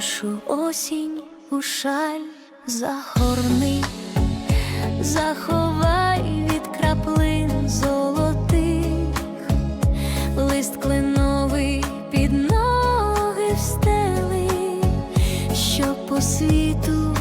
Прошу осінь у шаль загорни, заховай від краплин золотих, лист кленовий під ноги встели, що по світу.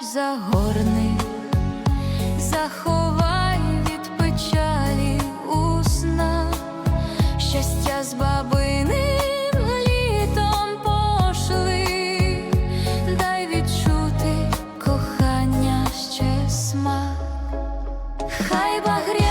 плач загорни, заховай від печалі усна, щастя з бабиним літом пошли, дай відчути кохання ще смак, хай багря.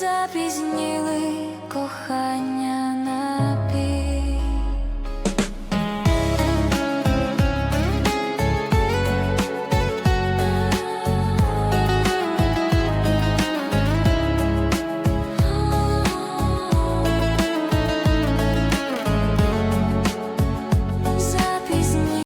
запізніли кохання.